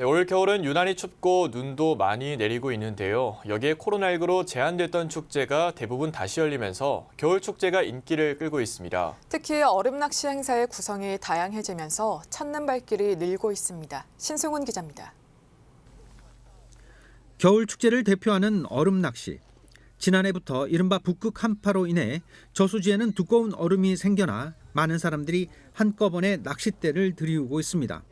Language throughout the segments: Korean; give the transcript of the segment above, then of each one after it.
네, 올 겨울은 유난히 춥고 눈도 많이 내리고 있는데요. 여기에 코로나19로 제한됐던 축제가 대부분 다시 열리면서 겨울 축제가 인기를 끌고 있습니다. 특히 얼음 낚시 행사의 구성이 다양해지면서 찾는 발길이 늘고 있습니다. 신승훈 기자입니다. 겨울 축제를 대표하는 얼음 낚시. 지난해부터 이른바 북극 한파로 인해 저수지에는 두꺼운 얼음이 생겨나 많은 사람들이 한꺼번에 낚싯대를 들이우고 있습니다.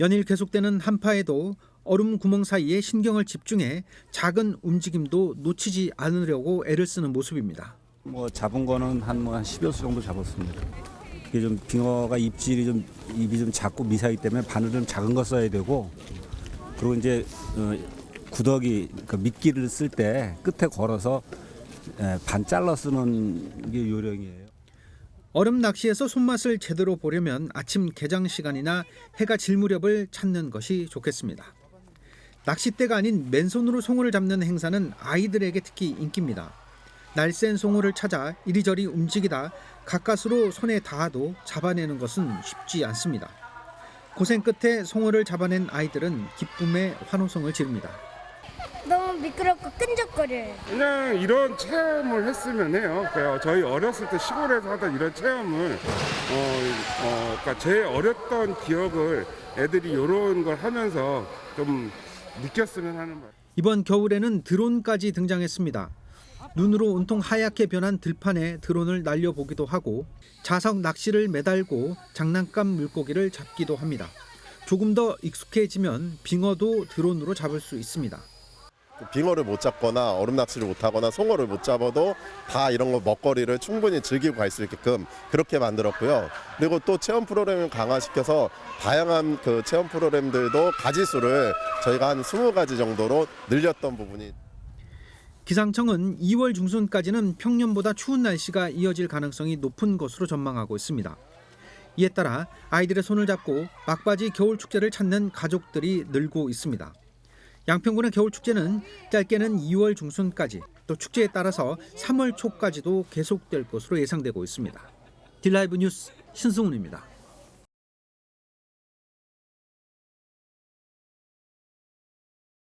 연일 계속되는 한파에도 얼음 구멍 사이에 신경을 집중해 작은 움직임도 놓치지 않으려고 애를 쓰는 모습입니다. 뭐 잡은 거는 한뭐한 10여 수 정도 잡았습니다. 이게 좀 빙어가 입질이 좀 입이 좀 작고 미사이기 때문에 바늘 좀 작은 거 써야 되고 그리고 이제 어, 구더기 그 미끼를 쓸 때 끝에 걸어서 예, 반 잘라 쓰는 게 요령이에요. 얼음 낚시에서 손맛을 제대로 보려면 아침 개장 시간이나 해가 질 무렵을 찾는 것이 좋겠습니다. 낚싯대가 아닌 맨손으로 송어를 잡는 행사는 아이들에게 특히 인기입니다. 날쌘 송어를 찾아 이리저리 움직이다 가까스로 손에 닿아도 잡아내는 것은 쉽지 않습니다. 고생 끝에 송어를 잡아낸 아이들은 기쁨의 환호성을 지릅니다. 너무 미끄럽고 끈적거려요. 그냥 이런 체험을 했으면 해요. 그래요. 저희 어렸을 때 시골에서 하던 이런 체험을 어, 어, 그러니까 제 어렸던 기억을 애들이 이런 걸 하면서 좀 느꼈으면 하는 말. 이번 겨울에는 드론까지 등장했습니다. 눈으로 온통 하얗게 변한 들판에 드론을 날려보기도 하고 자석 낚시를 매달고 장난감 물고기를 잡기도 합니다. 조금 더 익숙해지면 빙어도 드론으로 잡을 수 있습니다. 빙어를 못 잡거나 얼음 낚시를 못 하거나 송어를 못 잡아도 다 이런 거 먹거리를 충분히 즐기고 갈 수 있게끔 그렇게 만들었고요. 그리고 또 체험 프로그램을 강화시켜서 다양한 그 체험 프로그램들도 가지수를 저희가 한 20가지 정도로 늘렸던 부분이 기상청은 2월 중순까지는 평년보다 추운 날씨가 이어질 가능성이 높은 것으로 전망하고 있습니다. 이에 따라 아이들의 손을 잡고 막바지 겨울 축제를 찾는 가족들이 늘고 있습니다. 양평군의 겨울 축제는 짧게는 2월 중순까지 또 축제에 따라서 3월 초까지도 계속될 것으로 예상되고 있습니다. 딜라이브 뉴스 신승훈입니다.